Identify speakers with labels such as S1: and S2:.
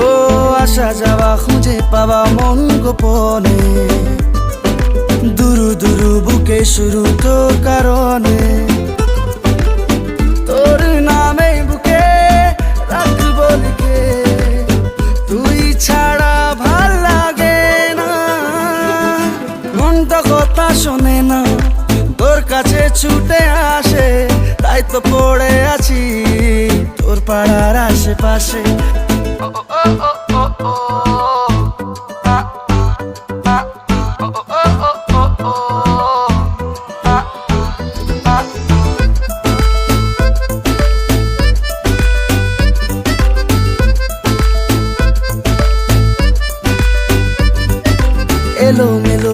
S1: ও, আসা যাওয়া খুঁজে পাওয়া মন গোপনে। দুরু দুরু বুকে শুরু তো কারণে। তোর নামে বুকে রাখব লিখে। তুই ছাড়া ভালো লাগে না। মন তো কথা শোনে না, তোর কাছে ছুটে আ তাই তো পড়ে আছি তোর পাড়ার আশেপাশে। এলো মেলো